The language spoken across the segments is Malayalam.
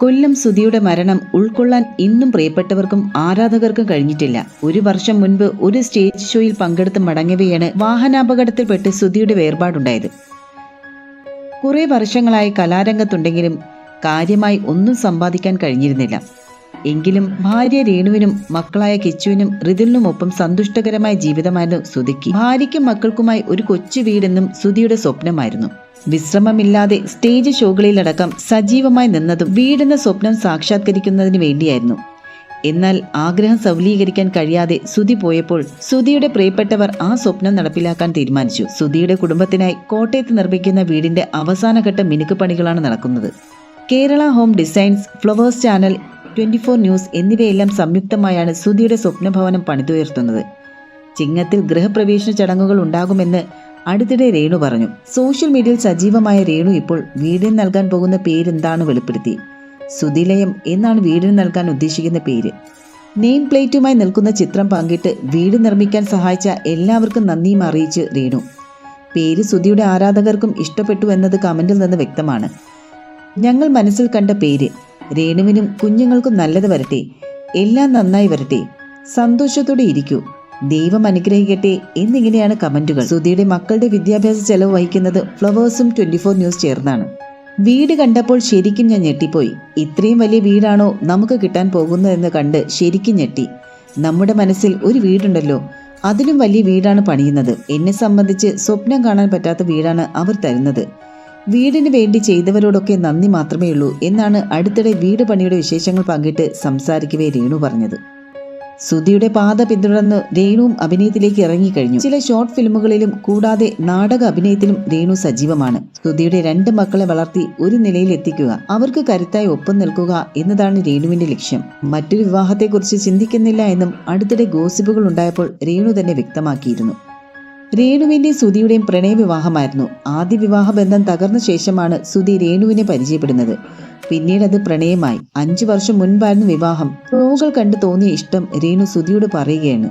കൊല്ലം സുധിയുടെ മരണം ഉൾക്കൊള്ളാൻ ഇന്നും പ്രിയപ്പെട്ടവർക്കും ആരാധകർക്കും കഴിഞ്ഞിട്ടില്ല. ഒരു വർഷം മുൻപ് ഒരു സ്റ്റേജ് ഷോയിൽ പങ്കെടുത്ത് മടങ്ങവെയാണ് വാഹനാപകടത്തിൽപ്പെട്ട് സുധിയുടെ വേർപാടുണ്ടായത്. കുറേ വർഷങ്ങളായി കലാരംഗത്തുണ്ടെങ്കിലും കാര്യമായി ഒന്നും സമ്പാദിക്കാൻ കഴിഞ്ഞിരുന്നില്ല. എങ്കിലും ഭാര്യ രേണുവിനും മക്കളായ കിച്ചുവിനും റിതിലിനുമൊപ്പം സന്തുഷ്ടകരമായ ജീവിതമായിരുന്നു സുധിക്ക്. ഭാര്യയ്ക്കും മക്കൾക്കുമായി ഒരു കൊച്ചു വീടെന്നും സുധിയുടെ സ്വപ്നമായിരുന്നു. വിശ്രമമില്ലാതെ സ്റ്റേജ് ഷോകളിലടക്കം സജീവമായി നിന്നതും വീടെന്ന സ്വപ്നം സാക്ഷാത്കരിക്കുന്നതിന് വേണ്ടിയായിരുന്നു. എന്നാൽ ആഗ്രഹം സഫലീകരിക്കാൻ കഴിയാതെ സുധി പോയപ്പോൾ സുധിയുടെ പ്രിയപ്പെട്ടവർ ആ സ്വപ്നം നടപ്പിലാക്കാൻ തീരുമാനിച്ചു. സുധിയുടെ കുടുംബത്തിനായി കോട്ടയത്ത് നിർമ്മിക്കുന്ന വീടിന്റെ അവസാനഘട്ട മിനുക്ക് പണികളാണ് നടക്കുന്നത്. Kerala home designs Flowers channel twenty four news എന്നിവയെല്ലാം സംയുക്തമായാണ് സുധിയുടെ സ്വപ്നഭവനം പണിതുയർത്തുന്നത്. ചിങ്ങത്തിൽ ഗൃഹപ്രവേശന ചടങ്ങുകൾ ഉണ്ടാകുമെന്ന് അടുത്തിടെ രേണു പറഞ്ഞു. സോഷ്യൽ മീഡിയയിൽ സജീവമായ രേണു ഇപ്പോൾ വീടിന് നൽകാൻ പോകുന്ന പേരെന്താണ് വെളിപ്പെടുത്തി. സുധിലയം എന്നാണ് വീടിന് നൽകാൻ ഉദ്ദേശിക്കുന്ന പേര്. നെയിം പ്ലേറ്റുമായി നിൽക്കുന്ന ചിത്രം പങ്കിട്ട് വീട് നിർമ്മിക്കാൻ സഹായിച്ച എല്ലാവർക്കും നന്ദിയും അറിയിച്ച് രേണു. പേര് സുധിയുടെ ആരാധകർക്കും ഇഷ്ടപ്പെട്ടു എന്നത് കമന്റിൽ നിന്ന് വ്യക്തമാണ്. ഞങ്ങൾ മനസ്സിൽ കണ്ട പേര് രേണുവിനും കുഞ്ഞുങ്ങൾക്കും നല്ലത് വരട്ടെ. എല്ലാം നന്നായി വരട്ടെ. സന്തോഷത്തോടെ ഇരിക്കൂ. ദൈവം അനുഗ്രഹിക്കട്ടെ എന്നിങ്ങനെയാണ് കമന്റുകൾ. സുധിയുടെ മക്കളുടെ വിദ്യാഭ്യാസ ചെലവ് വഹിക്കുന്നത് ഫ്ലവേഴ്സും ട്വന്റി ഫോർ ന്യൂസ് ചേർന്നാണ്. വീട് കണ്ടപ്പോൾ ശരിക്കും ഞാൻ ഞെട്ടിപ്പോയി. ഇത്രയും വലിയ വീടാണോ നമുക്ക് കിട്ടാൻ പോകുന്നതെന്ന് കണ്ട് ശരിക്കും ഞെട്ടി. നമ്മുടെ മനസ്സിൽ ഒരു വീടുണ്ടല്ലോ. അതിലും വലിയ വീടാണ് പണിയുന്നത്. എന്നെ സംബന്ധിച്ച് സ്വപ്നം കാണാൻ പറ്റാത്ത വീടാണ് അവർ തരുന്നത്. വീടിന് വേണ്ടി ചെയ്തവരോടൊക്കെ നന്ദി മാത്രമേ ഉള്ളൂ എന്നാണ് അടുത്തിടെ വീട് പണിയുടെ വിശേഷങ്ങൾ പങ്കിട്ട് സംസാരിക്കവേ രേണു പറഞ്ഞത്. സുധിയുടെ പാത പിന്തുടർന്ന് രേണുവും അഭിനയത്തിലേക്ക് ഇറങ്ങിക്കഴിഞ്ഞു. ചില ഷോർട്ട് ഫിലിമുകളിലും കൂടാതെ നാടക അഭിനയത്തിലും രേണു സജീവമാണ്. സുധിയുടെ രണ്ട് മക്കളെ വളർത്തി ഒരു നിലയിൽ എത്തിക്കുക അവർക്ക് കരുത്തായി ഒപ്പം നിൽക്കുക എന്നതാണ് രേണുവിന്റെ ലക്ഷ്യം. മറ്റൊരു വിവാഹത്തെക്കുറിച്ച് ചിന്തിക്കുന്നില്ല എന്നും അടുത്തിടെ ഗോസിപ്പുകൾ ഉണ്ടായപ്പോൾ രേണു തന്നെ വ്യക്തമാക്കിയിരുന്നു. രേണുവിന്റെയും സുധിയുടെയും പ്രണയവിവാഹമായിരുന്നു. ആദ്യ വിവാഹ ബന്ധം തകർന്ന ശേഷമാണ് സുധി രേണുവിനെ പരിചയപ്പെടുന്നത്. പിന്നീട് അത് പ്രണയമായി. അഞ്ചു വർഷം മുൻപായിരുന്നു വിവാഹം. നോവുകൾ കണ്ടു തോന്നിയ ഇഷ്ടം രേണു സുധിയോട് പറയുകയാണ്.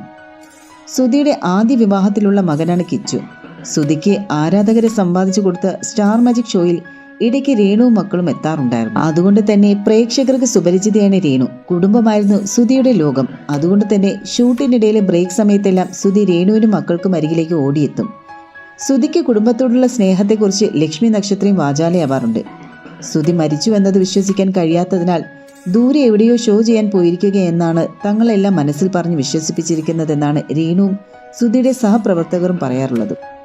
സുധിയുടെ ആദ്യ വിവാഹത്തിലുള്ള മകനാണ് കിച്ചു. സുധിക്ക് ആരാധകരെ സമ്പാദിച്ചു കൊടുത്ത സ്റ്റാർ മാജിക് ഷോയിൽ ഇടയ്ക്ക് രേണുവും മക്കളും എത്താറുണ്ടായിരുന്നു. അതുകൊണ്ട് തന്നെ പ്രേക്ഷകർക്ക് സുപരിചിതയാണ് രേണു. കുടുംബമായിരുന്നു സുധിയുടെ ലോകം. അതുകൊണ്ട് തന്നെ ഷൂട്ടിനിടയിലെ ബ്രേക്ക് സമയത്തെല്ലാം സുധി രേണുവിനും മക്കൾക്കും അരികിലേക്ക് ഓടിയെത്തും. സുധിക്ക് കുടുംബത്തോടുള്ള സ്നേഹത്തെക്കുറിച്ച് ലക്ഷ്മി നക്ഷത്രയും വാചാലയാവാറുണ്ട്. സുധി മരിച്ചു എന്നത് വിശ്വസിക്കാൻ കഴിയാത്തതിനാൽ ദൂരെ എവിടെയോ ഷോ ചെയ്യാൻ പോയിരിക്കുകയെന്നാണ് തങ്ങളെല്ലാം മനസ്സിൽ പറഞ്ഞ് വിശ്വസിപ്പിച്ചിരിക്കുന്നതെന്നാണ് രേണുവും സുധിയുടെ സഹപ്രവർത്തകരും പറയാറുള്ളത്.